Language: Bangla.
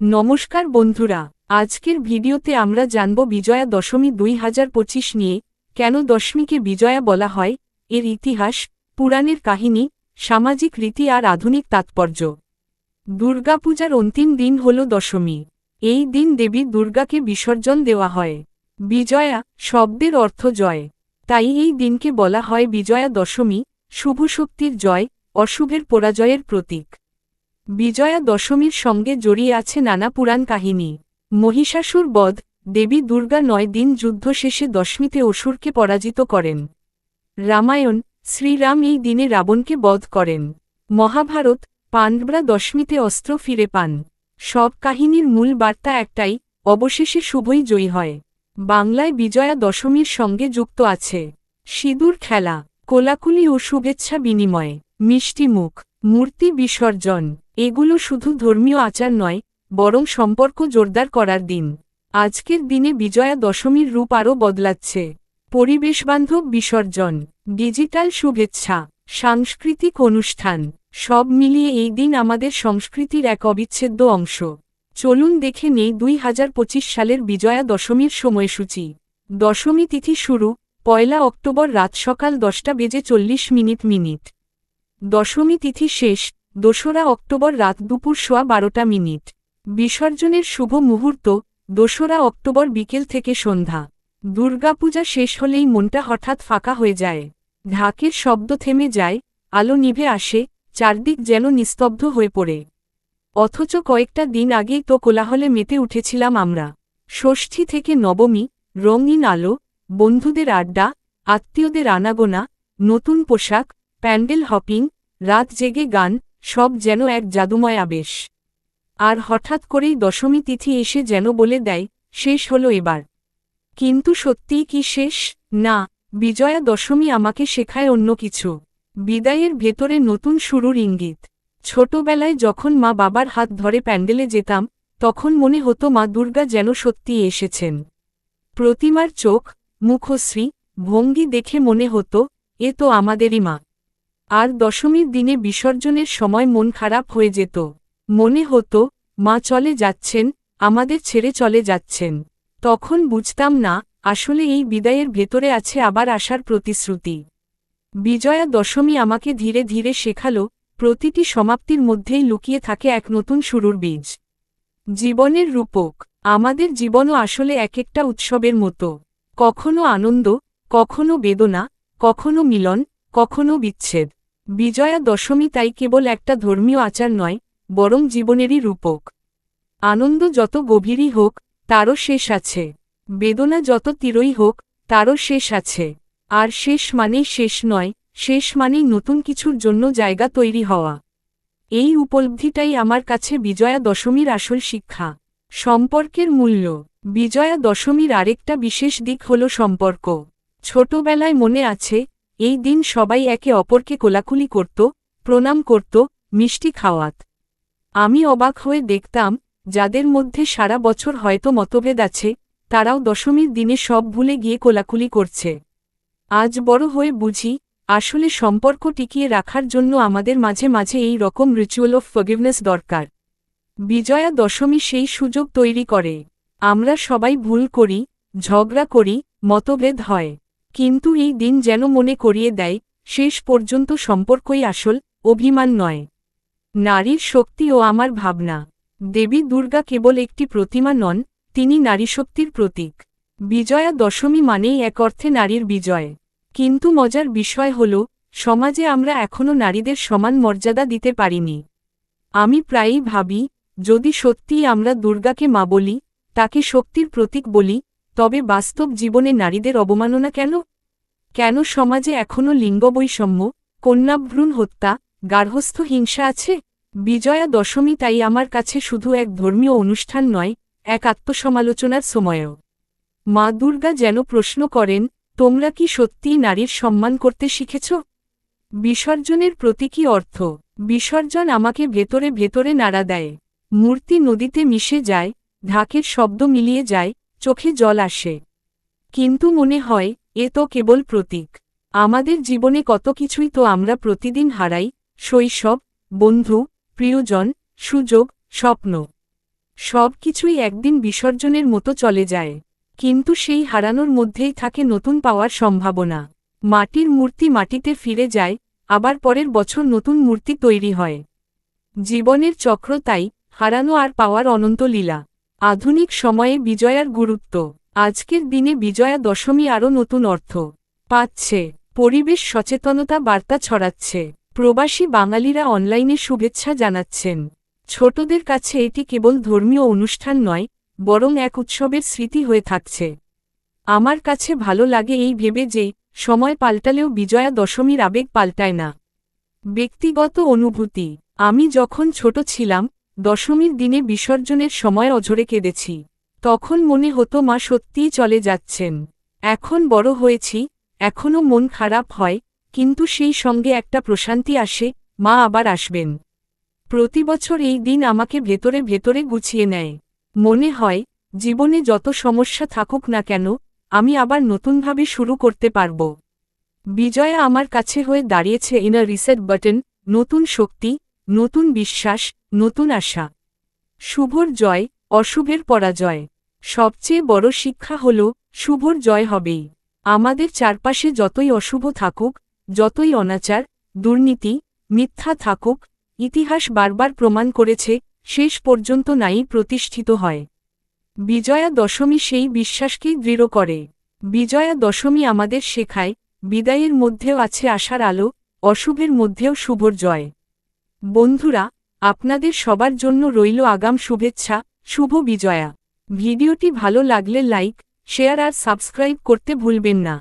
নমস্কার বন্ধুরা, আজকের ভিডিওতে আমরা জানব বিজয়া দশমী দুই হাজার পঁচিশ নিয়ে, কেন দশমীকে বিজয়া বলা হয়, এর ইতিহাস, পুরাণের কাহিনী, সামাজিক রীতি আর আধুনিক তাৎপর্য। দুর্গাপূজার অন্তিম দিন হল দশমী। এই দিন দেবী দুর্গাকে বিসর্জন দেওয়া হয়। বিজয়া শব্দের অর্থ জয়। তাই এই দিনকে বলা হয় বিজয়া দশমী, শুভ শক্তির জয়, অশুভের পরাজয়ের প্রতীক। বিজয়া দশমীর সঙ্গে জড়িয়ে আছে নানা পুরাণ কাহিনী। মহিষাসুর বধ, দেবী দুর্গা নয় দিন যুদ্ধ শেষে দশমীতে অসুরকে পরাজিত করেন। রামায়ণ, শ্রীরাম এই দিনে রাবণকে বধ করেন। মহাভারত, পাণ্ডবরা দশমীতে অস্ত্র ফিরে পান। সব কাহিনীর মূল বার্তা একটাই, অবশেষে শুভই জয়ী হয়। বাংলায় বিজয়া দশমীর সঙ্গে যুক্ত আছে। সিঁদুর খেলা, কোলাকুলি ও শুভেচ্ছা বিনিময়, মিষ্টিমুখ। মূর্তি বিসর্জন, এগুলো শুধু ধর্মীয় আচার নয়, বরং সম্পর্ক জোরদার করার দিন। আজকের দিনে বিজয়া দশমীর রূপ আরও বদলাচ্ছে। পরিবেশবান্ধব বিসর্জন, ডিজিটাল শুভেচ্ছা, সাংস্কৃতিক অনুষ্ঠান, সব মিলিয়ে এই দিন আমাদের সংস্কৃতির এক অবিচ্ছেদ্য অংশ। চলুন দেখে নেই দুই হাজার পঁচিশ সালের বিজয়া দশমীর সময়সূচি। দশমী তিথি শুরু, পয়লা অক্টোবর রাত সকাল দশটা বেজে চল্লিশ মিনিট মিনিট। দশমী তিথি শেষ, দোসরা অক্টোবর রাত দুপুর সোয়া বারোটা মিনিট। বিসর্জনের শুভ মুহূর্ত, দোসরা অক্টোবর বিকেল থেকে সন্ধ্যা। দুর্গাপূজা শেষ হলেই মনটা হঠাৎ ফাঁকা হয়ে যায়। ঢাকের শব্দ থেমে যায়, আলো নিভে আসে, চারদিক যেন নিস্তব্ধ হয়ে পড়ে। অথচ কয়েকটা দিন আগেই তো কোলাহলে মেতে উঠেছিলাম আমরা। ষষ্ঠী থেকে নবমী, রঙিন আলো, বন্ধুদের আড্ডা, আত্মীয়দের আনাগোনা, নতুন পোশাক, প্যান্ডেল হপিং রাত জেগে গান, সব যেন এক জাদুময় আবেশ। আর হঠাৎ করেই দশমী তিথি এসে যেন বলে দেয়, শেষ হলো এবার। কিন্তু সত্যিই কি শেষ? না, বিজয়া দশমী আমাকে শেখায় অন্য কিছু। বিদায়ের ভেতরে নতুন শুরুর ইঙ্গিত। ছোটবেলায় যখন মা বাবার হাত ধরে প্যান্ডেলে যেতাম, তখন মনে হতো মা দুর্গা যেন সত্যিই এসেছেন। প্রতিমার চোখ, মুখশ্রী, ভঙ্গি দেখে মনে হতো, এ তো আমাদেরই মা। আর দশমীর দিনে বিসর্জনের সময় মন খারাপ হয়ে যেত। মনে হতো, মা চলে যাচ্ছেন, আমাদের ছেড়ে চলে যাচ্ছেন। তখন বুঝতাম না, আসলে এই বিদায়ের ভেতরে আছে আবার আসার প্রতিশ্রুতি। বিজয়া দশমী আমাকে ধীরে ধীরে শেখালো, প্রতিটি সমাপ্তির মধ্যেই লুকিয়ে থাকে এক নতুন শুরুর বীজ। জীবনের রূপক, আমাদের জীবনও আসলে এক একটা উৎসবের মতো। কখনো আনন্দ, কখনো বেদনা, কখনো মিলন, কখনো বিচ্ছেদ। বিজয়া দশমী তাই কেবল একটা ধর্মীয় আচার নয়, বরং জীবনেরই রূপক। আনন্দ যত গভীরই হোক, তারও শেষ আছে। বেদনা যত তীরই হোক, তারও শেষ আছে। আর শেষ মানেই শেষ নয়, শেষ মানেই নতুন কিছুর জন্য জায়গা তৈরি হওয়া। এই উপলব্ধিটাই আমার কাছে বিজয়া দশমীর আসল শিক্ষা। সম্পর্কের মূল্য। বিজয়া দশমীর আরেকটা বিশেষ দিক হল সম্পর্ক। ছোটবেলায় মনে আছে এই দিন সবাই একে অপরকে কোলাকুলি করত, প্রণাম করত, মিষ্টি খাওয়াত। আমি অবাক হয়ে দেখতাম, যাদের মধ্যে সারা বছর হয়তো মতভেদ আছে, তারাও দশমীর দিনে সব ভুলে গিয়ে কোলাকুলি করছে। আজ বড় হয়ে বুঝি, আসলে সম্পর্ক টিকিয়ে রাখার জন্য আমাদের মাঝে মাঝে এই রকম রিচুয়াল অফ ফরগিভনেস দরকার। বিজয়া দশমী সেই সুযোগ তৈরি করে। আমরা সবাই ভুল করি, ঝগড়া করি, মতভেদ হয়। কিন্তু এই দিন যেন মনে করিয়ে দেয়, শেষ পর্যন্ত সম্পর্কই আসল, অভিমান নয়। নারীর শক্তি ও আমার ভাবনা। দেবী দুর্গা কেবল একটি প্রতিমা নন, তিনি নারীশক্তির প্রতীক। বিজয়া দশমী মানেই এক অর্থে নারীর বিজয়। কিন্তু মজার বিষয় হল, সমাজে আমরা এখনও নারীদের সমান মর্যাদা দিতে পারিনি। আমি প্রায়ই ভাবি, যদি সত্যিই আমরা দুর্গাকে মা বলি, তাকে শক্তির প্রতীক বলি তবে বাস্তব জীবনে নারীদের অবমাননা কেন? কেন সমাজে এখনও লিঙ্গবৈষম্য, কন্যাভ্রূণ হত্যা গার্হস্থ হিংসা আছে? বিজয়া দশমী তাই আমার কাছে শুধু এক ধর্মীয় অনুষ্ঠান নয়, এক আত্মসমালোচনার সময়ও। মা দুর্গা যেন প্রশ্ন করেন, তোমরা কি সত্যিই নারীর সম্মান করতে শিখেছ? বিসর্জনের প্রতীকী অর্থ, বিসর্জন আমাকে ভেতরে ভেতরে নাড়া দেয়। মূর্তি নদীতে মিশে যায়, ঢাকের শব্দ মিলিয়ে যায় চোখে জল আসে। কিন্তু মনে হয়, এ তো কেবল প্রতীক। আমাদের জীবনে কত কিছুই তো আমরা প্রতিদিন হারাই, শৈশব, বন্ধু, প্রিয়জন, সুযোগ, স্বপ্ন। সব কিছুই একদিন বিসর্জনের মতো চলে যায়। কিন্তু সেই হারানোর মধ্যেই থাকে নতুন পাওয়ার সম্ভাবনা। মাটির মূর্তি মাটিতে ফিরে যায়, আবার পরের বছর নতুন মূর্তি তৈরি হয়। জীবনের চক্র তাই, হারানো আর পাওয়ার অনন্ত লীলা। আধুনিক সময়ে বিজয়ার গুরুত্ব। আজকের দিনে বিজয়া দশমী আরও নতুন অর্থ পাচ্ছে। পরিবেশ সচেতনতা বার্তা ছড়াচ্ছে। প্রবাসী বাঙালিরা অনলাইনে শুভেচ্ছা জানাচ্ছেন। ছোটদের কাছে এটি কেবল ধর্মীয় অনুষ্ঠান নয়, বরং এক উৎসবের স্মৃতি হয়ে থাকছে। আমার কাছে ভালো লাগে এই ভেবে যে, সময় পাল্টালেও বিজয়া দশমীর আবেগ পাল্টায় না। ব্যক্তিগত অনুভূতি। আমি যখন ছোট ছিলাম দশমীর দিনে বিসর্জনের সময় অঝরে কেঁদেছি। তখন মনে হতো মা সত্যিই চলে যাচ্ছেন। এখন বড় হয়েছি, এখনও মন খারাপ হয়, কিন্তু সেই সঙ্গে একটা প্রশান্তি আসে, মা আবার আসবেন। প্রতিবছর এই দিন আমাকে ভেতরে ভেতরে গুছিয়ে নেয়। মনে হয়, জীবনে যত সমস্যা থাকুক না কেন, আমি আবার নতুনভাবে শুরু করতে পারব। বিজয়া আমার কাছে হয়ে দাঁড়িয়েছে ইন রিসেট বাটন নতুন শক্তি, নতুন বিশ্বাস নতুন আশা। শুভর জয়, অশুভের পরাজয়। সবচেয়ে বড় শিক্ষা হল, শুভর জয় হবেই। আমাদের চারপাশে যতই অশুভ থাকুক, যতই অনাচার, দুর্নীতি, মিথ্যা থাকুক, ইতিহাস বারবার প্রমাণ করেছে, শেষ পর্যন্ত নাই প্রতিষ্ঠিত হয়। বিজয়া দশমী সেই বিশ্বাসকেই দৃঢ় করে। বিজয়া দশমী আমাদের শেখায়, বিদায়ের মধ্যেও আছে আশার আলো, অশুভের মধ্যেও শুভর জয়। বন্ধুরা আপনাদের সবার জন্য রইল আগাম শুভেচ্ছা, শুভ বিজয়া। ভিডিওটি ভালো লাগলে লাইক, শেয়ার আর সাবস্ক্রাইব করতে ভুলবেন না।